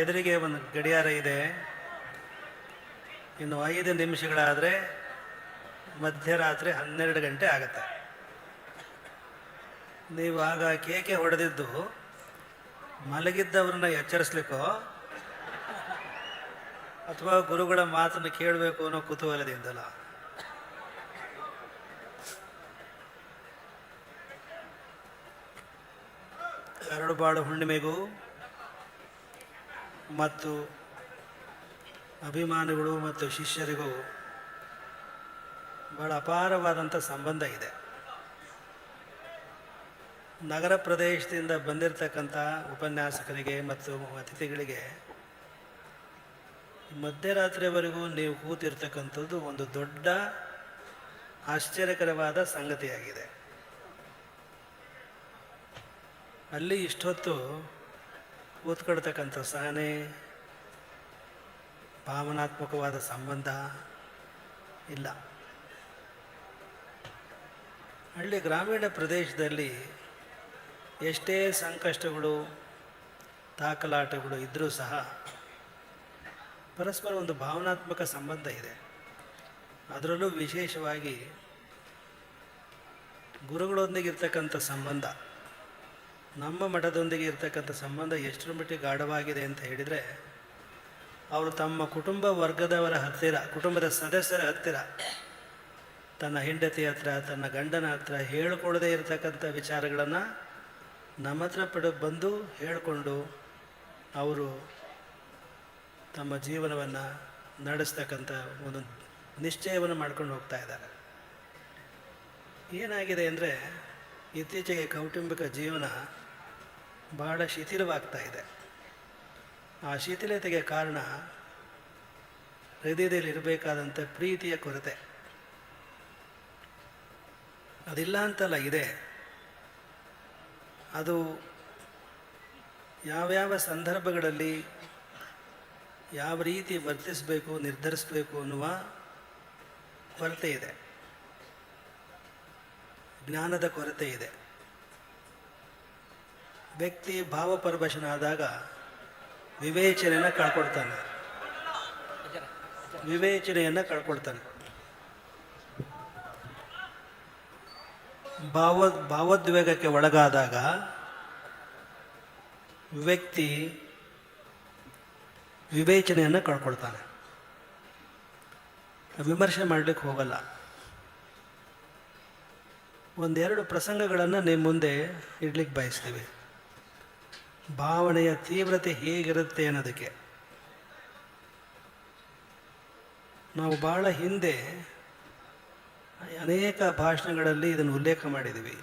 ಎದುರಿಗೆ ಒಂದು ಗಡಿಯಾರ ಇದೆ. ಇನ್ನು ಐದು ನಿಮಿಷಗಳಾದರೆ ಮಧ್ಯರಾತ್ರಿ ಹನ್ನೆರಡು ಗಂಟೆ ಆಗುತ್ತೆ. ನೀವು ಆಗ ಕೇಕೆ ಹೊಡೆದಿದ್ದು, ಮಲಗಿದ್ದವ್ರನ್ನ ಎಚ್ಚರಿಸ್ಲಿಕ್ಕೋ, ಅಥವಾ ಗುರುಗಳ ಮಾತನ್ನು ಕೇಳಬೇಕು ಅನ್ನೋ ಕುತೂಹಲದಿಂದಲ್ಲ ಎರಡು ಬಾಳು ಹುಣ್ಣಿಮೆಗೂ ಮತ್ತು ಅಭಿಮಾನಿಗಳು ಮತ್ತು ಶಿಷ್ಯರಿಗೂ ಬಹಳ ಅಪಾರವಾದಂಥ ಸಂಬಂಧ ಇದೆ. ನಗರ ಪ್ರದೇಶದಿಂದ ಬಂದಿರತಕ್ಕಂಥ ಉಪನ್ಯಾಸಕರಿಗೆ ಮತ್ತು ಅತಿಥಿಗಳಿಗೆ ಮಧ್ಯರಾತ್ರಿವರೆಗೂ ನೀವು ಕೂತಿರ್ತಕ್ಕಂಥದ್ದು ಒಂದು ದೊಡ್ಡ ಆಶ್ಚರ್ಯಕರವಾದ ಸಂಗತಿಯಾಗಿದೆ. ಅಲ್ಲಿ ಇಷ್ಟೊತ್ತು ಕೂತ್ಕೊಳ್ತಕ್ಕಂಥ ಸಹನೆ, ಭಾವನಾತ್ಮಕವಾದ ಸಂಬಂಧ ಇಲ್ಲ. ಹಳ್ಳಿ ಗ್ರಾಮೀಣ ಪ್ರದೇಶದಲ್ಲಿ ಎಷ್ಟೇ ಸಂಕಷ್ಟಗಳು ತಾಕಲಾಟಗಳು ಇದ್ದರೂ ಸಹ ಪರಸ್ಪರ ಒಂದು ಭಾವನಾತ್ಮಕ ಸಂಬಂಧ ಇದೆ. ಅದರಲ್ಲೂ ವಿಶೇಷವಾಗಿ ಗುರುಗಳೊಂದಿಗೆ ಇರ್ತಕ್ಕಂಥ ಸಂಬಂಧ. ನಮ್ಮ ಮಠದೊಂದಿಗೆ ಇರ್ತಕ್ಕಂಥ ಸಂಬಂಧ ಎಷ್ಟರ ಮಟ್ಟಿಗೆ ಗಾಢವಾಗಿದೆ ಅಂತ ಹೇಳಿದರೆ, ಅವರು ತಮ್ಮ ಕುಟುಂಬ ವರ್ಗದವರ ಹತ್ತಿರ, ಕುಟುಂಬದ ಸದಸ್ಯರ ಹತ್ತಿರ, ತನ್ನ ಹೆಂಡತಿ ಹತ್ರ, ತನ್ನ ಗಂಡನ ಹತ್ರ ಹೇಳಿಕೊಳ್ಳದೇ ಇರತಕ್ಕಂಥ ವಿಚಾರಗಳನ್ನು ನಮ್ಮ ಹತ್ರ ಪಡ, ಬಂದು ಹೇಳಿಕೊಂಡು ಅವರು ತಮ್ಮ ಜೀವನವನ್ನು ನಡೆಸ್ತಕ್ಕಂಥ ಒಂದು ನಿಶ್ಚಯವನ್ನು ಮಾಡ್ಕೊಂಡು ಹೋಗ್ತಾ ಇದ್ದಾರೆ. ಏನಾಗಿದೆ ಅಂದರೆ, ಇತ್ತೀಚೆಗೆ ಕೌಟುಂಬಿಕ ಜೀವನ ಬಹಳ ಶಿಥಿಲವಾಗ್ತಾ ಇದೆ. ಆ ಶಿಥಿಲತೆಗೆ ಕಾರಣ ಹೃದಯದಲ್ಲಿ ಇರಬೇಕಾದಂಥ ಪ್ರೀತಿಯ ಕೊರತೆ. ಅದಿಲ್ಲ ಅಂತಲ್ಲ, ಇದೆ. ಅದು ಯಾವ್ಯಾವ ಸಂದರ್ಭಗಳಲ್ಲಿ ಯಾವ ರೀತಿ ವರ್ತಿಸಬೇಕು, ನಿರ್ಧರಿಸಬೇಕು ಅನ್ನುವ ಕೊರತೆ ಇದೆ. ಜ್ಞಾನದ ಕೊರತೆ ಇದೆ. ವ್ಯಕ್ತಿ ಭಾವಪರವಶನಾದಾಗ ವಿವೇಚನೆಯನ್ನು ಕಳ್ಕೊಳ್ತಾನೆ. ವಿವೇಚನೆಯನ್ನು ಕಳ್ಕೊಳ್ತಾನೆ. ಭಾವ, ಭಾವೋದ್ವೇಗಕ್ಕೆ ಒಳಗಾದಾಗ ವ್ಯಕ್ತಿ ವಿವೇಚನೆಯನ್ನು ಕಳ್ಕೊಳ್ತಾನೆ. ವಿಮರ್ಶೆ ಮಾಡಲಿಕ್ಕೆ ಹೋಗಲ್ಲ. ಒಂದೆರಡು ಪ್ರಸಂಗಗಳನ್ನು ನಿಮ್ಮ ಮುಂದೆ ಇಡ್ಲಿಕ್ಕೆ ಬಯಸ್ತೀವಿ. ಭಾವನೆಯ ತೀವ್ರತೆ ಹೇಗಿರುತ್ತೆ ಅನ್ನೋದಕ್ಕೆ. ನಾವು ಭಾಳ ಹಿಂದೆ ಅನೇಕ ಭಾಷಣಗಳಲ್ಲಿ ಇದನ್ನು ಉಲ್ಲೇಖ ಮಾಡಿದ್ದೀವಿ.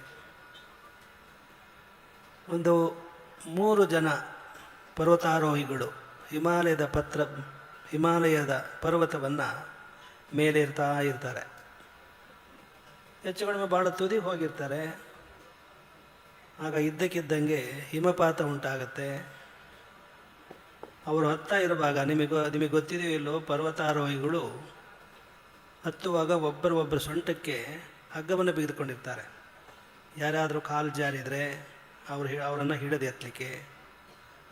ಒಂದು ಮೂರು ಜನ ಪರ್ವತಾರೋಹಿಗಳು ಹಿಮಾಲಯದ ಪತ್ರ, ಹಿಮಾಲಯದ ಪರ್ವತವನ್ನು ಇರ್ತಾ ಇರ್ತಾರೆ. ಹೆಚ್ಚು ಕಡಿಮೆ ಭಾಳ ತುದಿ ಹೋಗಿರ್ತಾರೆ. ಆಗ ಇದ್ದಕ್ಕಿದ್ದಂಗೆ ಹಿಮಪಾತ ಉಂಟಾಗತ್ತೆ. ಅವರು ಹತ್ತಾ ಇರುವಾಗ ನಿಮಗೆ ನಿಮಗೆ ಗೊತ್ತಿದೆಯೋ ಇಲ್ಲೋ ಪರ್ವತಾರೋಹಿಗಳು ಹತ್ತುವಾಗ ಒಬ್ಬರು ಒಬ್ಬರು ಸೊಂಟಕ್ಕೆ ಹಗ್ಗವನ್ನು ಬಿಗಿದುಕೊಂಡಿರ್ತಾರೆ. ಯಾರಾದರೂ ಕಾಲು ಜಾರಿದರೆ ಅವರು ಅವರನ್ನು ಹಿಡಿದು ಎತ್ತಲಿಕ್ಕೆ,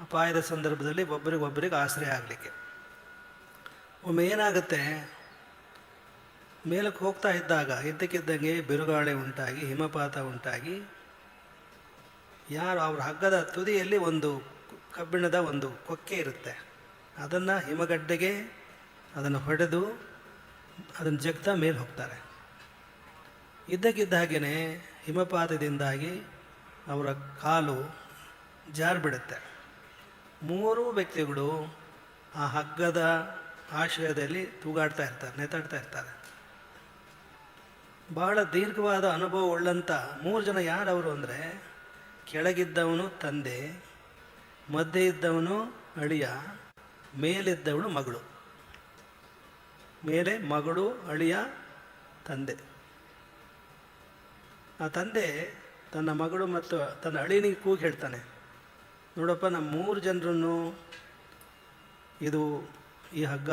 ಅಪಾಯದ ಸಂದರ್ಭದಲ್ಲಿ ಒಬ್ಬರಿಗೊಬ್ಬರಿಗೆ ಆಶ್ರಯ ಆಗಲಿಕ್ಕೆ. ಒಮ್ಮೆ ಏನಾಗುತ್ತೆ? ಮೇಲಕ್ಕೆ ಹೋಗ್ತಾ ಇದ್ದಾಗ ಇದ್ದಕ್ಕಿದ್ದಂಗೆ ಬಿರುಗಾಳಿ ಉಂಟಾಗಿ, ಹಿಮಪಾತ ಉಂಟಾಗಿ ಯಾರು ಅವ್ರ ಹಗ್ಗದ ತುದಿಯಲ್ಲಿ ಒಂದು ಕಬ್ಬಿಣದ ಒಂದು ಕೊಕ್ಕೆ ಇರುತ್ತೆ. ಅದನ್ನು ಹಿಮಗಡ್ಡೆಗೆ ಅದನ್ನು ಹೊಡೆದು ಅದನ್ನು ಜಗ್ತಾ ಮೇಲೆ ಹೋಗ್ತಾರೆ. ಇದ್ದಕ್ಕಿದ್ದ ಹಿಮಪಾತದಿಂದಾಗಿ ಅವರ ಕಾಲು ಜಾರಿಬಿಡುತ್ತೆ. ಮೂರೂ ವ್ಯಕ್ತಿಗಳು ಆ ಹಗ್ಗದ ಆಶ್ರಯದಲ್ಲಿ ತೂಗಾಡ್ತಾ ಇರ್ತಾರೆ, ನೆತಾಡ್ತಾ ಇರ್ತಾರೆ. ಬಹಳ ದೀರ್ಘವಾದ ಅನುಭವ ಉಳ್ಳಂಥ ಮೂರು ಜನ ಯಾರವರು ಅಂದರೆ ಕೆಳಗಿದ್ದವನು ತಂದೆ ಮಧ್ಯೆ ಇದ್ದವನು ಅಳಿಯ ಮೇಲಿದ್ದವನು ಮಗಳು. ಮೇಲೆ ಮಗಳು, ಅಳಿಯ, ತಂದೆ. ಆ ತಂದೆ ತನ್ನ ಮಗಳು ಮತ್ತು ತನ್ನ ಅಳಿನಿಗೆ ಕೂಗಿ ಹೇಳ್ತಾನೆ, ನೋಡಪ್ಪ, ನಮ್ಮ ಮೂರು ಜನರನ್ನು ಇದು ಈ ಹಗ್ಗ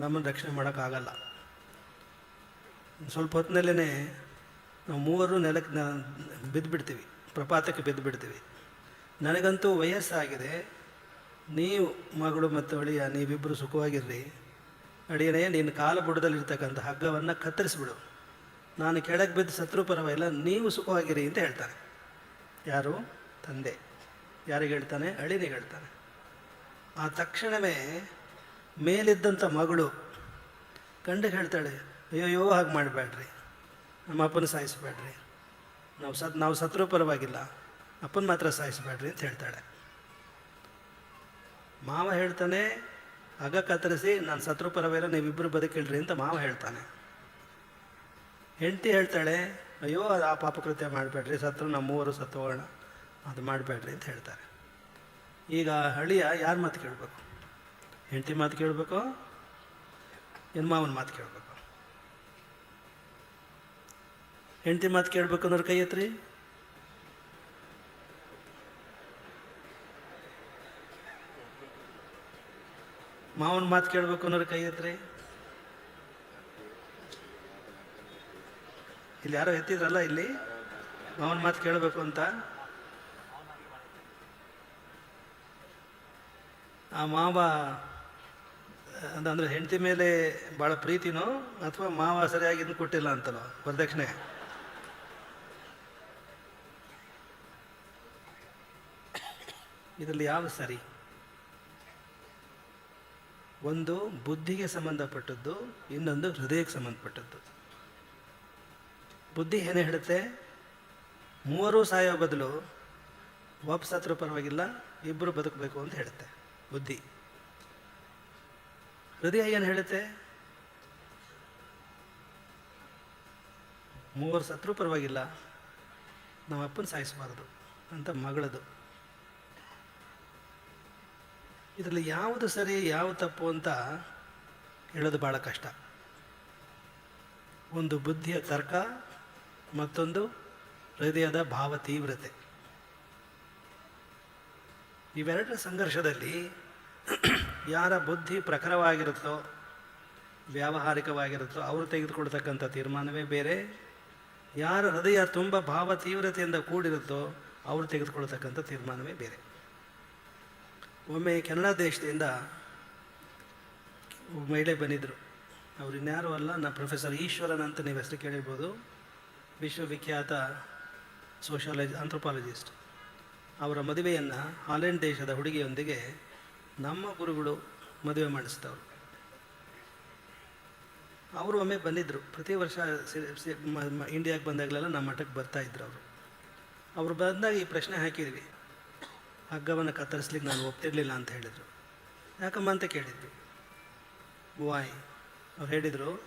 ನಮ್ಮನ್ನು ರಕ್ಷಣೆ ಮಾಡೋಕ್ಕಾಗಲ್ಲ. ಸ್ವಲ್ಪ ಹೊತ್ತಿನಲ್ಲೇ ನಾವು ಮೂವರು ನೆಲಕ್ಕೆ ಬಿದ್ದುಬಿಡ್ತೀವಿ ಪ್ರಪಾತಕ್ಕೆ ಬಿದ್ದು ಬಿಡ್ತೀವಿ. ನನಗಂತೂ ವಯಸ್ಸಾಗಿದೆ. ನೀವು ಮಗಳು ಮತ್ತು ಅಳಿಯ ನೀವಿಬ್ಬರು ಸುಖವಾಗಿರ್ರಿ. ಅಡಿಯನೇ ನಿನ್ನ ಕಾಲ ಬುಡದಲ್ಲಿರ್ತಕ್ಕಂಥ ಹಗ್ಗವನ್ನು ಕತ್ತರಿಸಿಬಿಡು. ನಾನು ಕೆಳಗೆ ಬಿದ್ದು ಶತ್ರು ಪರವಾಗಿಲ್ಲ ನೀವು ಸುಖವಾಗಿರಿ ಅಂತ ಹೇಳ್ತಾನೆ ಯಾರು? ತಂದೆ. ಯಾರಿಗೆ ಹೇಳ್ತಾನೆ? ಅಳಿನಿಗೆ ಹೇಳ್ತಾನೆ. ಆ ತಕ್ಷಣವೇ ಮೇಲಿದ್ದಂಥ ಮಗಳು ಗಂಡಗೆ ಹೇಳ್ತಾಳೆ ಅಯ್ಯೋ ಹಾಗೆ ಮಾಡಬೇಡ್ರಿ. ನಮ್ಮ ಅಪ್ಪನ ಸಾಯಿಸಬೇಡ್ರಿ. ನಾವು ಸತ್, ನಾವು ಸತ್ರು ಪರವಾಗಿಲ್ಲ. ಅಪ್ಪನ ಮಾತ್ರ ಸಾಯಿಸಬೇಡ್ರಿ ಅಂತ ಹೇಳ್ತಾಳೆ. ಮಾವ ಹೇಳ್ತಾನೆ ಆಗ ಕತ್ತರಿಸಿ, ನಾನು ಸತ್ರು ಪರವಾಗಿಲ್ಲ ನೀವಿಬ್ಬರು ಬದುಕಿಳ್ರಿ ಅಂತ ಮಾವ ಹೇಳ್ತಾನೆ. ಹೆಂಡತಿ ಹೇಳ್ತಾಳೆ, ಅಯ್ಯೋ, ಅದು ಆ ಪಾಪಕೃತ್ಯ ಮಾಡಬೇಡ್ರಿ, ಸತ್ರು ನಮ್ಮ ಮೂವರು ಸತ್ತೋಗೋಣ ಅದು ಮಾಡಬೇಡ್ರಿ ಅಂತ ಹೇಳ್ತಾರೆ. ಈಗ ಹಳಿಯ ಯಾರ ಮಾತು ಕೇಳಬೇಕು? ಹೆಂಡತಿ ಮಾತು ಕೇಳಬೇಕು? ಮಾವನ ಮಾತು ಕೇಳಬೇಕು? ಹೆಂಡತಿ ಮಾತು ಕೇಳಬೇಕು ಅನ್ನೋರು ಕೈ ಎತ್ರಿ? ಮಾವನ ಮಾತು ಕೇಳಬೇಕು ಅನ್ನೋರು ಕೈ ಎತ್ರಿ? ಇಲ್ಲಿ ಯಾರೋ ಎತ್ತಿದ್ರಲ್ಲ ಇಲ್ಲಿ? ಮಾವನ ಮಾತು ಕೇಳಬೇಕು ಅಂತ. ಆ ಮಾವ ಅಂತಂದ್ರೆ ಹೆಂಡತಿ ಮೇಲೆ ಭಾಳ ಪ್ರೀತಿನೋ ಅಥವಾ ಮಾವ ಸರಿಯಾಗಿ ಇದನ್ನ ಕೊಟ್ಟಿಲ್ಲ ಅಂತಲೋ ವರದಕ್ಷಿಣೆ? ಇದರಲ್ಲಿ ಯಾವ ಸರಿ? ಒಂದು ಬುದ್ಧಿಗೆ ಸಂಬಂಧಪಟ್ಟದ್ದು, ಇನ್ನೊಂದು ಹೃದಯಕ್ಕೆ ಸಂಬಂಧಪಟ್ಟದ್ದು. ಬುದ್ಧಿ ಏನೇ ಹೇಳುತ್ತೆ? ಮೂವರು ಸಾಯೋ ಬದಲು ಒಬ್ಬ ಹತ್ರ ಪರವಾಗಿಲ್ಲ ಇಬ್ಬರು ಬದುಕಬೇಕು ಅಂತ ಹೇಳುತ್ತೆ ಬುದ್ಧಿ. ಹೃದಯ ಏನು ಹೇಳುತ್ತೆ? ಮೂವರು ಸತ್ರು ಪರವಾಗಿಲ್ಲ ನಮ್ಮ ಅಪ್ಪನ ಸಾಯಿಸಬಾರ್ದು ಅಂತ ಮಗಳದು. ಇದರಲ್ಲಿ ಯಾವುದು ಸರಿ ಯಾವ ತಪ್ಪು ಅಂತ ಹೇಳೋದು ಭಾಳ ಕಷ್ಟ. ಒಂದು ಬುದ್ಧಿಯ ತರ್ಕ, ಮತ್ತೊಂದು ಹೃದಯದ ಭಾವ ತೀವ್ರತೆ. ಇವೆರಡರ ಸಂಘರ್ಷದಲ್ಲಿ ಯಾರ ಬುದ್ಧಿ ಪ್ರಖರವಾಗಿರುತ್ತೋ, ವ್ಯಾವಹಾರಿಕವಾಗಿರುತ್ತೋ, ಅವರು ತೆಗೆದುಕೊಳ್ತಕ್ಕಂಥ ತೀರ್ಮಾನವೇ ಬೇರೆ. ಯಾರ ಹೃದಯ ತುಂಬ ಭಾವ ತೀವ್ರತೆಯಿಂದ ಕೂಡಿರುತ್ತೋ, ಅವರು ತೆಗೆದುಕೊಳ್ತಕ್ಕಂಥ ತೀರ್ಮಾನವೇ ಬೇರೆ. ಒಮ್ಮೆ ಕೆನಡಾ ದೇಶದಿಂದ ಮಹಿಳೆ ಬಂದಿದ್ದರು ಅವ್ರು ಇನ್ಯಾರು ಅಲ್ಲ, ನಾ ಪ್ರೊಫೆಸರ್ ಈಶ್ವರನ್ ಅಂತ ನೀವು ಹೆಸರು ಕೇಳಿರ್ಬೋದು. ವಿಶ್ವವಿಖ್ಯಾತ ಸೋಷಿಯಾಲಜಿ, ಆಂಥ್ರೋಪಾಲಜಿಸ್ಟ್. ಅವರ ಮದುವೆಯನ್ನು ಹಾಲೆಂಡ್ ದೇಶದ ಹುಡುಗಿಯೊಂದಿಗೆ ನಮ್ಮ ಗುರುಗಳು ಮದುವೆ ಮಾಡಿಸ್ತವ್ರು ಅವರು ಒಮ್ಮೆ ಬಂದಿದ್ದರು ಪ್ರತಿ ವರ್ಷ ಇಂಡಿಯಾಗೆ ಬಂದಾಗಲೆಲ್ಲ ನಮ್ಮ ಮಠಕ್ಕೆ ಬರ್ತಾ ಇದ್ರು ಅವರು. ಅವರು ಬಂದಾಗ ಈ ಪ್ರಶ್ನೆ ಹಾಕಿದ್ವಿ. ಹಗ್ಗವನ್ನು ಕತ್ತರಿಸ್ಲಿಕ್ಕೆ ನಾನು ಒಪ್ತಿರಲಿಲ್ಲ ಅಂತ ಹೇಳಿದರು. ಯಾಕಮ್ಮ ಅಂತ ಕೇಳಿದ್ವಿ. ವಾಯ್, ಅವ್ರು ಹೇಳಿದರು,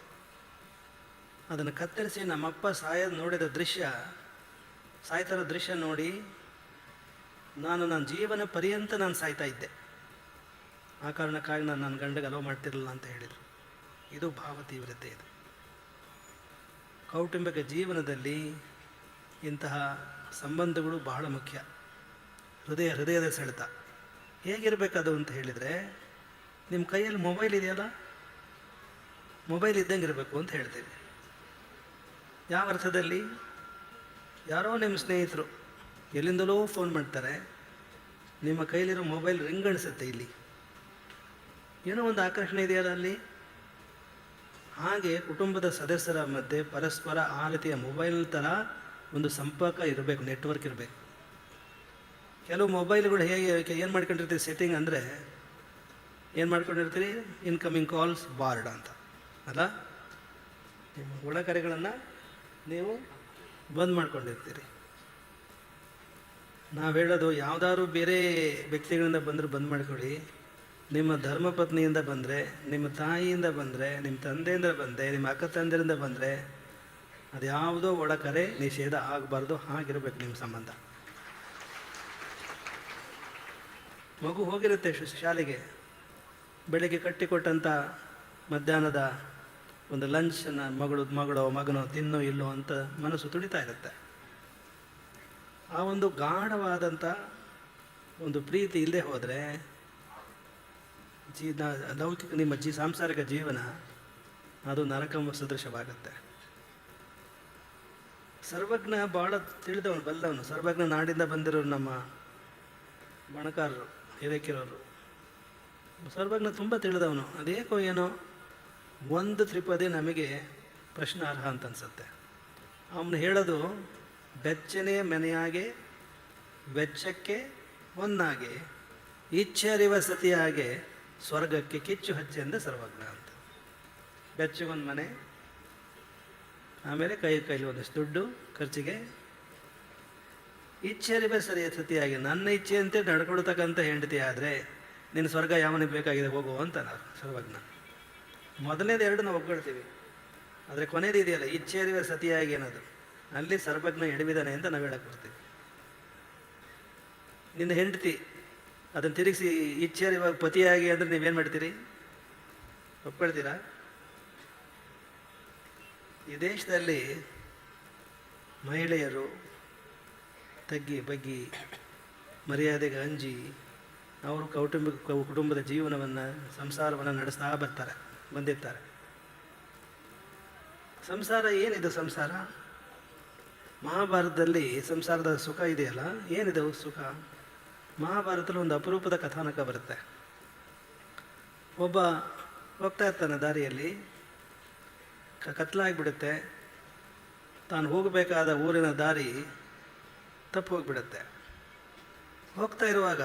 ಅದನ್ನು ಕತ್ತರಿಸಿ ನಮ್ಮಪ್ಪ ಸಾಯೋದು ನೋಡಿದ ದೃಶ್ಯ, ಸಾಯ್ತಾರೋ ದೃಶ್ಯ ನೋಡಿ ನಾನು ನನ್ನ ಜೀವನ ಪರ್ಯಂತ ನಾನು ಸಾಯ್ತಾ ಇದ್ದೆ. ಆ ಕಾರಣಕ್ಕಾಗಿ ನಾನು ನನ್ನ ಗಂಡಗೆ ಅಲೋ ಮಾಡ್ತಿರಲಿಲ್ಲ ಅಂತ ಹೇಳಿದರು. ಇದು ಭಾವ ತೀವ್ರತೆ ಇದು. ಕೌಟುಂಬಿಕ ಜೀವನದಲ್ಲಿ ಇಂತಹ ಸಂಬಂಧಗಳು ಬಹಳ ಮುಖ್ಯ. ಹೃದಯ ಹೃದಯದ ಸೆಳೆತ. ಹೇಗಿರಬೇಕದು ಅಂತ ಹೇಳಿದರೆ ನಿಮ್ಮ ಕೈಯಲ್ಲಿ ಮೊಬೈಲ್ ಇದೆಯಲ್ಲ? ಮೊಬೈಲ್ ಇದ್ದಂಗೆ ಇರಬೇಕು ಅಂತ ಹೇಳ್ತೀವಿ ಯಾವ ಅರ್ಥದಲ್ಲಿ? ಯಾರೋ ನಿಮ್ಮ ಸ್ನೇಹಿತರು ಎಲ್ಲಿಂದಲೋ ಫೋನ್ ಮಾಡ್ತಾರೆ, ನಿಮ್ಮ ಕೈಲಿರೋ ಮೊಬೈಲ್ ರಿಂಗ್ ಅನಿಸುತ್ತೆ ಇಲ್ಲಿ. ಏನೋ ಒಂದು ಆಕರ್ಷಣೆ ಇದೆಯಲ್ಲ ಅಲ್ಲಿ? ಹಾಗೆ ಕುಟುಂಬದ ಸದಸ್ಯರ ಮಧ್ಯೆ ಪರಸ್ಪರ ಆ ರೀತಿಯ ಮೊಬೈಲ್ ಥರ ಒಂದು ಸಂಪರ್ಕ ಇರಬೇಕು ನೆಟ್ವರ್ಕ್ ಇರಬೇಕು. ಕೆಲವು ಮೊಬೈಲ್ಗಳು ಹೇಗೆ ಏನು ಮಾಡ್ಕೊಂಡಿರ್ತೀವಿ ಸೆಟ್ಟಿಂಗ್ ಅಂದರೆ ಏನು ಮಾಡ್ಕೊಂಡಿರ್ತೀರಿ? ಇನ್ಕಮಿಂಗ್ ಕಾಲ್ಸ್ ಬಾರ್ಡ್ ಅಂತ. ಅಲ್ಲ? ನಿಮ್ಮ ಒಳಕರೆಗಳನ್ನು ನೀವು ಬಂದ್ ಮಾಡ್ಕೊಂಡಿರ್ತೀರಿ. ನಾವು ಹೇಳೋದು ಯಾವುದಾದ್ರು ಬೇರೆ ವ್ಯಕ್ತಿಗಳಿಂದ ಬಂದರೂ ಬಂದ್ ಮಾಡ್ಕೊಳ್ಳಿ. ನಿಮ್ಮ ಧರ್ಮಪತ್ನಿಯಿಂದ ಬಂದರೆ, ನಿಮ್ಮ ತಾಯಿಯಿಂದ ಬಂದರೆ, ನಿಮ್ಮ ತಂದೆಯಿಂದ ಬಂದರೆ, ನಿಮ್ಮ ಅಕ್ಕ ತಂದೆಯಿಂದ ಬಂದರೆ ಅದು ಯಾವುದೋ ಒಳಕರೆ ನಿಷೇಧ ಆಗಬಾರ್ದು, ಹಾಗಿರ್ಬೇಕು ನಿಮ್ಮ ಸಂಬಂಧ. ಮಗು ಹೋಗಿರುತ್ತೆ ಶಾಲೆಗೆ. ಬೆಳಗ್ಗೆ ಕಟ್ಟಿಕೊಟ್ಟಂಥ ಮಧ್ಯಾಹ್ನದ ಒಂದು ಲಂಚನ್ನು ಮಗಳು, ಮಗಳೋ, ಮಗನೋ ತಿನ್ನೋ ಇಲ್ಲೋ ಅಂತ ಮನಸ್ಸು ತುಡಿತಾ ಇರುತ್ತೆ. ಆ ಒಂದು ಗಾಢವಾದಂಥ ಒಂದು ಪ್ರೀತಿ ಇಲ್ಲದೆ ಹೋದರೆ ಜೀ ನ- ಲೌಕಿಕ ನಿಮ್ಮ ಜೀ ಸಾಂಸಾರಿಕ ಜೀವನ ಅದು ನರಕಂಬ ಸದೃಶವಾಗುತ್ತೆ. ಸರ್ವಜ್ಞ ಭಾಳ ತಿಳಿದವನು, ಬಲ್ಲವನು. ಸರ್ವಜ್ಞ ನಾಡಿಂದ ಬಂದಿರೋರು ನಮ್ಮ ಬಣಕಾರರು. ಹಿರೇಕಿರೋರು ಸರ್ವಜ್ಞ ತುಂಬ ತಿಳಿದವನು. ಅದೇಕೋ ಏನೋ? ಒಂದು ತ್ರಿಪದಿ ನಮಗೆ ಪ್ರಶ್ನಾರ್ಹ ಅಂತ ಅನ್ಸುತ್ತೆ. ಅವನು ಹೇಳೋದು ಬೆಚ್ಚನೆಯ ಮನೆಯಾಗೆ, ವೆಚ್ಚಕ್ಕೆ ಒಂದಾಗೆ ಇಚ್ಛೆ ಅರಿವ ಸತಿಯಾಗೆ, ಸ್ವರ್ಗಕ್ಕೆ ಕಿಚ್ಚು ಹಚ್ಚೆಂದ ಸರ್ವಜ್ಞ ಅಂತ. ಬೆಚ್ಚಗೊಂದು ಮನೆ, ಆಮೇಲೆ ಕೈ ಕೈಲಿ ಒಂದಷ್ಟು ದುಡ್ಡು, ಖರ್ಚಿಗೆ ಇಚ್ಛೆ ಸರಿ ಸತಿಯಾಗಿ ನನ್ನ ಇಚ್ಛೆಯಂತೆ ನಡ್ಕೊಳ್ತಕ್ಕಂಥ ಹೆಂಡತಿ ಆದರೆ ನಿನ್ನ ಸ್ವರ್ಗ ಯಾವನಿಗೆ ಬೇಕಾಗಿದೆ ಹೋಗು ಅಂತ ನಾವು ಸರ್ವಜ್ಞ ಮೊದಲನೇದು ಎರಡು ನಾವು ಒಪ್ಕೊಳ್ತೀವಿ. ಆದರೆ ಕೊನೆಯದು ಇದೆಯಲ್ಲ, ಇಚ್ಛೆ ಅರಿವೆ ಸತಿಯಾಗಿ ಏನದು? ಅಲ್ಲಿ ಸರ್ವಜ್ಞ ಎಡವಿದಾನೆ ಅಂತ ನಾವು ಹೇಳಕ್ಕೆ ಬರ್ತೀವಿ. ನಿನ್ನ ಹೆಂಡತಿ ಅದನ್ನು ತಿರುಗಿಸಿ ಇಚ್ಛೆ ಅರಿವಾಗ ಪತಿಯಾಗಿ ಅಂದರೆ ನೀವೇನು ಮಾಡ್ತೀರಿ? ಒಪ್ಕೊಳ್ತೀರಾ? ಈ ದೇಶದಲ್ಲಿ ಮಹಿಳೆಯರು ತಗ್ಗಿ ಬಗ್ಗಿ ಮರ್ಯಾದೆಗೆ ಅಂಜಿ ಅವರು ಕೌಟುಂಬಿಕ ಕುಟುಂಬದ ಜೀವನವನ್ನು, ಸಂಸಾರವನ್ನು ನಡೆಸ್ತಾ ಬರ್ತಾರೆ, ಬಂದಿರ್ತಾರೆ. ಸಂಸಾರ ಏನಿದು ಸಂಸಾರ? ಮಹಾಭಾರತದಲ್ಲಿ ಸಂಸಾರದ ಸುಖ ಇದೆಯಲ್ಲ? ಏನಿದೆ ಸುಖ? ಮಹಾಭಾರತದಲ್ಲಿ ಒಂದು ಅಪರೂಪದ ಕಥಾನಕ ಬರುತ್ತೆ. ಒಬ್ಬ ಹೋಗ್ತಾ ಇರ್ತಾನೆ ದಾರಿಯಲ್ಲಿ. ಕತ್ಲಾಗಿಬಿಡುತ್ತೆ. ತಾನು ಹೋಗಬೇಕಾದ ಊರಿನ ದಾರಿ ತಪ್ಪು ಹೋಗ್ಬಿಡುತ್ತೆ ಹೋಗ್ತಾ ಇರುವಾಗ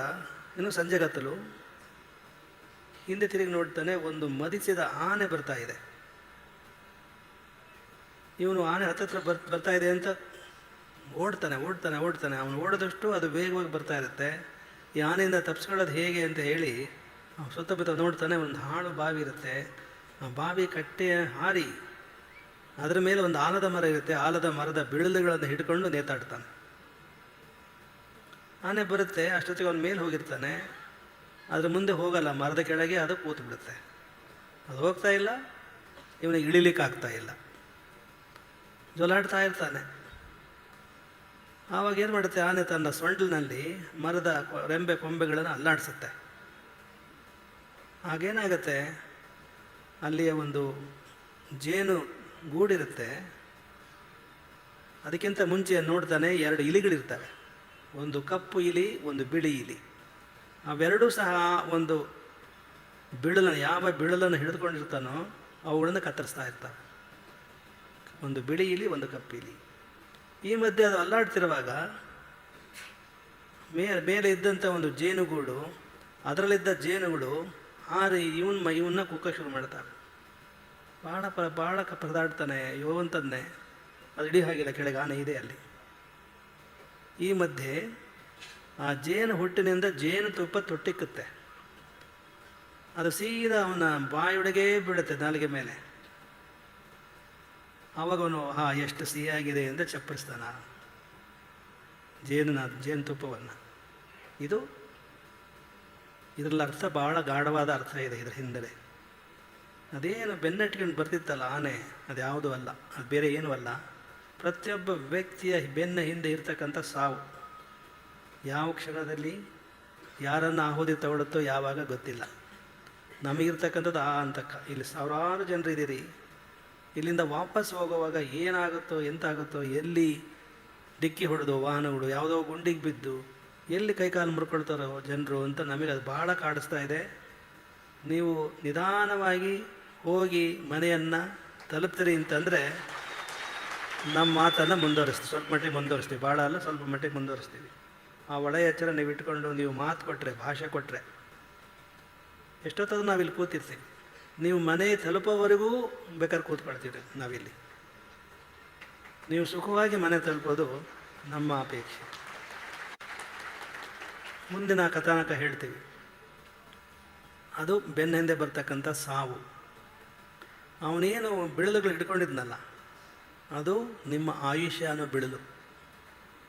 ಇನ್ನು ಸಂಜೆ ಕತ್ತಲು. ಹಿಂದೆ ತಿರುಗಿ ನೋಡ್ತಾನೆ ಒಂದು ಮದಿಸಿದ ಆನೆ ಬರ್ತಾ ಇದೆ. ಇವನು ಆನೆ ಹತ್ತಿರ ಬರ್, ಬರ್ತಾ ಇದೆ ಅಂತ ಓಡ್ತಾನೆ ಓಡ್ತಾನೆ ಓಡ್ತಾನೆ. ಅವನು ಓಡಿದಷ್ಟು ಅದು ವೇಗವಾಗಿ ಬರ್ತಾ ಇರುತ್ತೆ. ಈ ಆನೆಯಿಂದ ತಪ್ಪಿಸ್ಕೊಳ್ಳೋದು ಹೇಗೆ ಅಂತ ಹೇಳಿ ಅವ್ನು ಸುತ್ತಮುತ್ತ ನೋಡ್ತಾನೆ ಒಂದು ಹಾಳು ಬಾವಿ ಇರುತ್ತೆ. ಆ ಬಾವಿ ಕಟ್ಟೆ ಹಾರಿ ಅದರ ಮೇಲೆ ಒಂದು ಆಲದ ಮರ ಇರುತ್ತೆ. ಆಲದ ಮರದ ಬಿಳಲುಗಳನ್ನು ಹಿಡ್ಕೊಂಡು ನೇತಾಡ್ತಾನೆ. ಆನೆ ಬರುತ್ತೆ, ಅಷ್ಟೊತ್ತಿಗೆ ಅವನ ಮೇಲೆ ಹೋಗಿರ್ತಾನೆ. ಅದ್ರ ಮುಂದೆ ಹೋಗಲ್ಲ, ಮರದ ಕೆಳಗೆ ಅದು ಕೂತು ಬಿಡುತ್ತೆ. ಅದು ಹೋಗ್ತಾ ಇಲ್ಲ, ಇವನಿಗೆ ಇಳಿಲಿಕ್ಕೆ ಆಗ್ತಾ ಇಲ್ಲ. ಜೊಲಾಡ್ತಾ ಇರ್ತಾನೆ. ಆವಾಗ ಏನು ಮಾಡುತ್ತೆ, ಆನೆ ತನ್ನ ಸೊಂಡಿಲಿನಲ್ಲಿ ಮರದ ರೆಂಬೆ ಕೊಂಬೆಗಳನ್ನು ಅಲ್ಲಾಡಿಸುತ್ತೆ. ಆಗೇನಾಗುತ್ತೆ ಅಲ್ಲಿಯ ಒಂದು ಜೇನು ಗೂಡಿರುತ್ತೆ. ಅದಕ್ಕಿಂತ ಮುಂಚೆ ನೋಡ್ತಾನೆ ಎರಡು ಇಲಿಗಳಿರ್ತವೆ. ಒಂದು ಕಪ್ಪು ಇಲಿ, ಒಂದು ಬಿಳಿ ಇಲಿ. ಅವೆರಡೂ ಸಹ ಒಂದು ಬಿಳಲನ್ನು, ಯಾವ ಬಿಳಲನ್ನು ಹಿಡಿದುಕೊಂಡಿರ್ತಾನೋ ಅವುಗಳನ್ನು ಕತ್ತರಿಸ್ತಾ ಇರ್ತಾವೆ ಒಂದು ಬಿಳಿ ಇಲಿ, ಒಂದು ಕಪ್ಪು ಇಲಿ. ಈ ಮಧ್ಯೆ ಅದು ಅಲ್ಲಾಡ್ತಿರುವಾಗ ಮೇ, ಮೇಲೆ ಇದ್ದಂಥ ಒಂದು ಜೇನುಗೂಡು, ಅದರಲ್ಲಿದ್ದ ಜೇನುಗಳು ಹಾರಿ ಇವನ್ ಇವನ್ನ ಕುಕ್ಕ ಶುರು ಮಾಡ್ತಾರೆ. ಭಾಳ ಪ ಭಾಳ ಪರದಾಡ್ತಾನೆ, ಯೋ ಅಂತಂದೆ. ಅದು ಇಡೀ ಹಾಗಿಲ್ಲ, ಕೆಳಗೆ ಆನೆ ಇದೆ ಅಲ್ಲಿ. ಈ ಮಧ್ಯೆ ಆ ಜೇನು ಹುಟ್ಟಿನಿಂದ ಜೇನು ತುಪ್ಪ ತೊಟ್ಟಿಕ್ಕುತ್ತೆ. ಅದು ಸೀದಾ ಅವನ ಬಾಯೊಳಗೆ ಬೀಳುತ್ತೆ ನಾಲಿಗೆ ಮೇಲೆ. ಅವಾಗವನು ಹಾ ಎಷ್ಟು ಸಿಹಿಯಾಗಿದೆ ಅಂತ ಚಪ್ಪರಿಸ್ತಾನ. ಜೇನು ಜೇನುತುಪ್ಪವನ್ನು ಇದು, ಇದರಲ್ಲಿ ಅರ್ಥ ಭಾಳ ಗಾಢವಾದ ಅರ್ಥ ಇದೆ ಇದರ ಹಿಂದೆ ಅದೇನು ಬೆನ್ನಟ್ಕೊಂಡು ಬರ್ತಿತ್ತಲ್ಲ ಆನೆ ಅದು ಯಾವುದೂ ಅಲ್ಲ, ಅದು ಬೇರೆ ಏನೂ ಅಲ್ಲ. ಪ್ರತಿಯೊಬ್ಬ ವ್ಯಕ್ತಿಯ ಬೆನ್ನ ಹಿಂದೆ ಇರ್ತಕ್ಕಂಥ ಸಾವು ಯಾವ ಕ್ಷಣದಲ್ಲಿ ಯಾರನ್ನು ಆಹುತಿ ತಗೊಳುತ್ತೋ ಯಾವಾಗ ಗೊತ್ತಿಲ್ಲ. ನಮಗಿರ್ತಕ್ಕಂಥದ್ದು ಆ ಅಂತಕ್ಕ ಇಲ್ಲಿ ಸಾವಿರಾರು ಜನರು ಇದ್ದೀರಿ. ಇಲ್ಲಿಂದ ವಾಪಸ್ ಹೋಗುವಾಗ ಏನಾಗುತ್ತೋ, ಎಂತಾಗುತ್ತೋ, ಎಲ್ಲಿ ಡಿಕ್ಕಿ ಹೊಡೆದು ವಾಹನಗಳು ಯಾವುದೋ ಗುಂಡಿಗೆ ಬಿದ್ದು, ಎಲ್ಲಿ ಕೈಕಾಲು ಮುರ್ಕೊಳ್ತಾರೋ ಜನರು ಅಂತ ನಮಗೆ ಅದು ಭಾಳ ಕಾಡಿಸ್ತಾ ಇದೆ. ನೀವು ನಿಧಾನವಾಗಿ ಹೋಗಿ ಮನೆಯನ್ನು ತಲುಪ್ತೀರಿ ಅಂತಂದರೆ ನಮ್ಮ ಮಾತನ್ನು ಮುಂದುವರಿಸ್ತೀವಿ. ಸ್ವಲ್ಪ ಮಟ್ಟಿಗೆ ಮುಂದುವರಿಸ್ತೀವಿ. ಭಾಳ ಅಲ್ಲ, ಸ್ವಲ್ಪ ಮಟ್ಟಿಗೆ ಮುಂದುವರಿಸ್ತೀವಿ. ಆ ಒಳ ಎಚ್ಚರ ನೀವು ಇಟ್ಕೊಂಡು ನೀವು ಮಾತು ಕೊಟ್ಟರೆ ಭಾಷೆ ಕೊಟ್ಟರೆ ಎಷ್ಟೊತ್ತದ ನಾವಿಲ್ಲಿ ಕೂತಿರ್ತೀವಿ. ನೀವು ಮನೆ ತಲುಪೋವರೆಗೂ ಬೇಕಾದ್ರೆ ಕೂತ್ಕೊಳ್ತೀವಿ ನಾವಿಲ್ಲಿ. ನೀವು ಸುಖವಾಗಿ ಮನೆ ತಲುಪೋದು ನಮ್ಮ ಅಪೇಕ್ಷೆ. ಮುಂದಿನ ಕಥಾನಕ ಹೇಳ್ತೀವಿ. ಅದು ಬೆನ್ನ ಹಿಂದೆ ಬರ್ತಕ್ಕಂಥ ಸಾವು. ಅವನೇನು ಬಿಳಲುಗಳು ಹಿಡ್ಕೊಂಡಿದ್ನಲ್ಲ ಅದು ನಿಮ್ಮ ಆಯುಷ್ಯನ ಬಿಡಲು.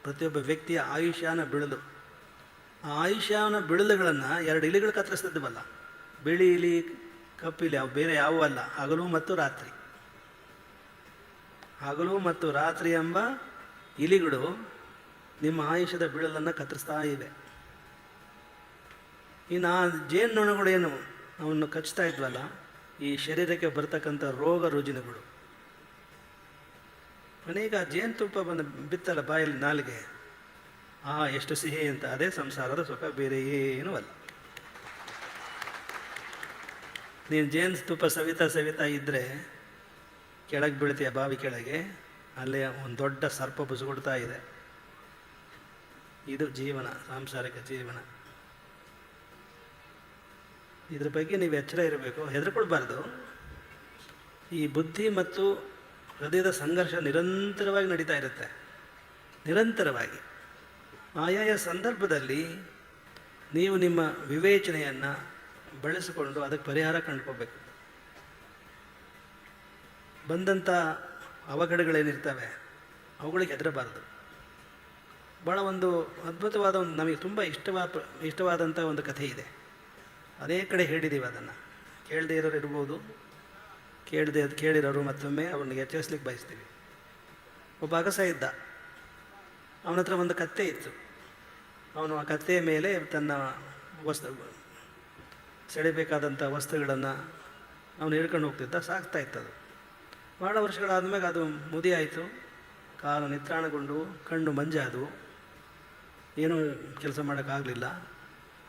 ಪ್ರತಿಯೊಬ್ಬ ವ್ಯಕ್ತಿಯ ಆಯುಷ್ಯನ ಬಿಡಲು. ಆ ಆಯುಷ್ಯನ ಬಿಡಲುಗಳನ್ನು ಎರಡು ಇಲಿಗಳು ಕತ್ತರಿಸ್ತಿದ್ವಲ್ಲ. ಬಿಳಿ ಇಲಿ, ಕಪ್ಪು ಇಲಿ, ಅವು ಬೇರೆ ಯಾವೂ ಅಲ್ಲ. ಹಗಲು ಮತ್ತು ರಾತ್ರಿ. ಹಗಲು ಮತ್ತು ರಾತ್ರಿ ಎಂಬ ಇಲಿಗಳು ನಿಮ್ಮ ಆಯುಷ್ಯದ ಬಿಡಲನ್ನು ಕತ್ತರಿಸ್ತಾ ಇವೆ ಇನ್ನು ಆ ಜೇನ್ನೊಣಗಳೇನು ಅವನ್ನು ಕಚ್ತಾ ಇದ್ವಲ್ಲ. ಈ ಶರೀರಕ್ಕೆ ಬರ್ತಕ್ಕಂಥ ರೋಗ ರುಜಿನಗಳು. ಕೊನೆಗೆ ಜೇನುತುಪ್ಪ ಬಂದು ಬಿತ್ತಲ್ಲ ಬಾಯಲ್ಲಿ ನಾಲಿಗೆ, ಆ ಎಷ್ಟು ಸಿಹಿ ಅಂತ ಅದೇ ಸಂಸಾರದ ಸುಖ, ಬೇರೆ ಏನೂ ಅಲ್ಲ. ನೀನು ಜೇನು ತುಪ್ಪ ಸವಿತಾ ಸವಿತಾ ಇದ್ದರೆ ಕೆಳಗೆ ಬೀಳ್ತೀಯ ಬಾವಿ ಕೆಳಗೆ, ಅಲ್ಲಿ ಒಂದು ದೊಡ್ಡ ಸರ್ಪ ಬುಸುಗುಡ್ತಾ ಇದೆ. ಇದು ಜೀವನ, ಸಾಂಸಾರಿಕ ಜೀವನ. ಇದ್ರ ಬಗ್ಗೆ ನೀವು ಎಚ್ಚರ ಇರಬೇಕು, ಹೆದರ್ಕೊಳ್ಬಾರ್ದು. ಈ ಬುದ್ಧಿ ಮತ್ತು ಹೃದಯದ ಸಂಘರ್ಷ ನಿರಂತರವಾಗಿ ನಡೀತಾ ಇರುತ್ತೆ. ನಿರಂತರವಾಗಿ. ಆಯಾಯ ಸಂದರ್ಭದಲ್ಲಿ ನೀವು ನಿಮ್ಮ ವಿವೇಚನೆಯನ್ನು ಬಳಸಿಕೊಂಡು ಅದಕ್ಕೆ ಪರಿಹಾರ ಕಂಡುಕೋಬೇಕು ಬಂದಂಥ ಅವಘಡಗಳೇನಿರ್ತವೆ, ಅವುಗಳಿಗೆ ಹೆದರಬಾರದು. ಭಾಳ ಒಂದು ಅದ್ಭುತವಾದ ಒಂದು ನಮಗೆ ತುಂಬ ಇಷ್ಟವಾದ ಇಷ್ಟವಾದಂಥ ಒಂದು ಕಥೆ ಇದೆ ಅದೇ ಕಡೆ ಹೇಳಿದ್ದೀವಿ ಅದನ್ನು. ಕೇಳದೇ ಇರೋರು ಇರ್ಬೋದು. ಕೇಳದೆ ಅದು ಕೇಳಿರೋರು ಮತ್ತೊಮ್ಮೆ ಅವನಿಗೆ ಎಚ್ಚರಿಸ್ಲಿಕ್ಕೆ ಬಯಸ್ತೀವಿ ಒಬ್ಬ ಅಗಸ ಇದ್ದ. ಅವನ ಹತ್ರ ಒಂದು ಕತ್ತೆ ಇತ್ತು. ಅವನು ಆ ಕತ್ತೆಯ ಮೇಲೆ ತನ್ನ ವಸ್ತು, ಸೆಳಿಬೇಕಾದಂಥ ವಸ್ತುಗಳನ್ನು ಅವನು ಹಿಡ್ಕೊಂಡು ಹೋಗ್ತಿದ್ದ. ಸಾಕ್ತಾ ಅದು ಭಾಳ ವರ್ಷಗಳಾದ್ಮೇಲೆ ಅದು ಮುದಿ ಆಯಿತು ಕಾಲು ನಿತ್ರಾಣಗೊಂಡು, ಕಣ್ಣು ಮಂಜಾದವು. ಏನೂ ಕೆಲಸ ಮಾಡೋಕ್ಕಾಗಲಿಲ್ಲ.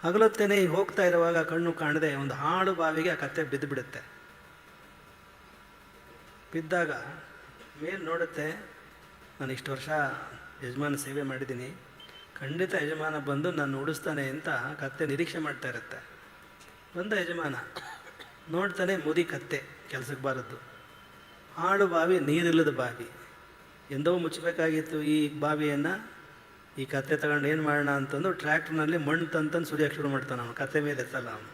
ಹಗಲೊತ್ತೇನೆ ಹೋಗ್ತಾ ಇರುವಾಗ ಕಣ್ಣು ಕಾಣದೆ ಒಂದು ಹಾಳು ಬಾವಿಗೆ ಆ ಕತ್ತೆ ಬಿದ್ದು ಬಿಡುತ್ತೆ ಬಿದ್ದಾಗ ಮೇಲೆ ನೋಡುತ್ತೆ, ನಾನು ಇಷ್ಟು ವರ್ಷ ಯಜಮಾನ ಸೇವೆ ಮಾಡಿದ್ದೀನಿ, ಖಂಡಿತ ಯಜಮಾನ ಬಂದು ನಾನು ಉಡಿಸ್ತಾನೆ ಅಂತ ಕತ್ತೆ ನಿರೀಕ್ಷೆ ಮಾಡ್ತಾ ಇರುತ್ತೆ. ಬಂದ ಯಜಮಾನ ನೋಡ್ತಾನೆ ಮುದಿ ಕತ್ತೆ ಕೆಲಸಕ್ಕೆ ಬಾರದ್ದು. ಹಾಡು ಬಾವಿ, ನೀರಿಲ್ಲದ ಬಾವಿ. ಎಂದೋ ಮುಚ್ಚಬೇಕಾಗಿತ್ತು ಈ ಬಾವಿಯನ್ನು. ಈ ಕತ್ತೆ ತಗೊಂಡು ಏನು ಮಾಡೋಣ ಅಂತಂದು ಟ್ರ್ಯಾಕ್ಟ್ರ್ನಲ್ಲಿ ಮಣ್ಣು ತಂತಂದು ಸುರಿಯೋಕ್ಕೆ ಶುರು ಮಾಡ್ತಾನೆ ಅವನು. ಕತ್ತೆ ಮೇಲೆ ಎತ್ತಲ್ಲ ಅವನು.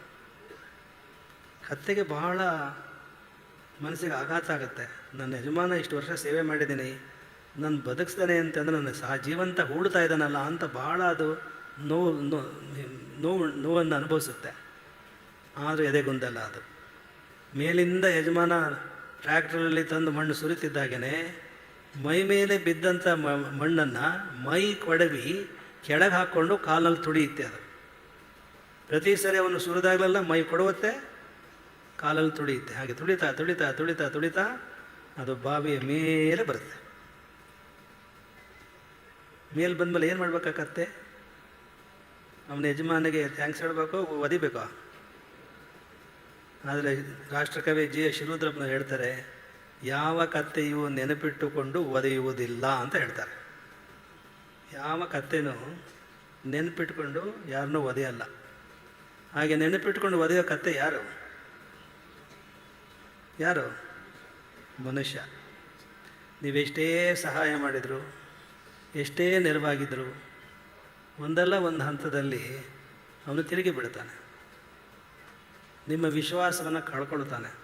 ಕತ್ತೆಗೆ ಬಹಳ ಮನಸ್ಸಿಗೆ ಆಘಾತ ಆಗುತ್ತೆ. ನನ್ನ ಯಜಮಾನ ಇಷ್ಟು ವರ್ಷ ಸೇವೆ ಮಾಡಿದ್ದೀನಿ. ನಾನು ಬದುಕಿಸ್ತಾನೆ ಅಂತಂದ್ರೆ ನನ್ನ ಸಹ ಜೀವಂತ ಹೂಡ್ತಾ ಇದ್ದಾನಲ್ಲ ಅಂತ ಭಾಳ ಅದು ನೋವು ನೋವು, ನೋವನ್ನು ಅನುಭವಿಸುತ್ತೆ. ಆದರೂ ಎದೆಗುಂದಲ್ಲ ಅದು. ಮೇಲಿಂದ ಯಜಮಾನ ಟ್ರ್ಯಾಕ್ಟ್ರಲ್ಲಿ ತಂದು ಮಣ್ಣು ಸುರಿತಿದ್ದಾಗೇ ಮೈ ಮೇಲೆ ಬಿದ್ದಂಥ ಮಣ್ಣನ್ನು ಮೈ ಕೊಡವಿ ಕೆಳಗೆ ಹಾಕ್ಕೊಂಡು ಕಾಲಲ್ಲಿ ತುಡಿಯುತ್ತೆ ಅದು. ಪ್ರತಿ ಸರಿ ಅವನು ಸುರಿದಾಗಲೆಲ್ಲ ಮೈ ಕೊಡುತ್ತೆ ಕಾಲಲ್ಲಿ ತುಳಿಯುತ್ತೆ. ಹಾಗೆ ತುಳಿತಾ ತುಳಿತಾ ತುಳಿತಾ ತುಳಿತಾ ಅದು ಬಾವಿಯ ಮೇಲೆ ಬರುತ್ತೆ. ಮೇಲೆ ಬಂದಮೇಲೆ ಏನು ಮಾಡ್ಬೇಕಾಗತ್ತೆ? ಅವನ ಯಜಮಾನಿಗೆ ಥ್ಯಾಂಕ್ಸ್ ಹೇಳಬೇಕು, ಒದಿಬೇಕು. ಆದರೆ ರಾಷ್ಟ್ರಕವಿ ಜಿ ಎಸ್ ಶಿರುದ್ರಪ್ಪನ ಹೇಳ್ತಾರೆ, ಯಾವ ಕತ್ತೆಯು ನೆನಪಿಟ್ಟುಕೊಂಡು ಒದೆಯುವುದಿಲ್ಲ ಅಂತ ಹೇಳ್ತಾರೆ. ಯಾವ ಕತ್ತೆನೂ ನೆನಪಿಟ್ಕೊಂಡು ಯಾರನ್ನೂ ಒದೆಯಲ್ಲ. ಹಾಗೆ ನೆನಪಿಟ್ಕೊಂಡು ಒದೆಯೋ ಕತ್ತೆ ಯಾರು? ಯಾರು? ಮನುಷ್ಯ. ನೀವೆಷ್ಟೇ ಸಹಾಯ ಮಾಡಿದರು, ಎಷ್ಟೇ ನೆರವಾಗಿದ್ದರು ಒಂದಲ್ಲ ಒಂದು ಹಂತದಲ್ಲಿ ಅವನು ತಿರುಗಿ ಬಿಡ್ತಾನೆ ನಿಮ್ಮ ವಿಶ್ವಾಸವನ್ನು ಕಳ್ಕೊಳ್ತಾನೆ.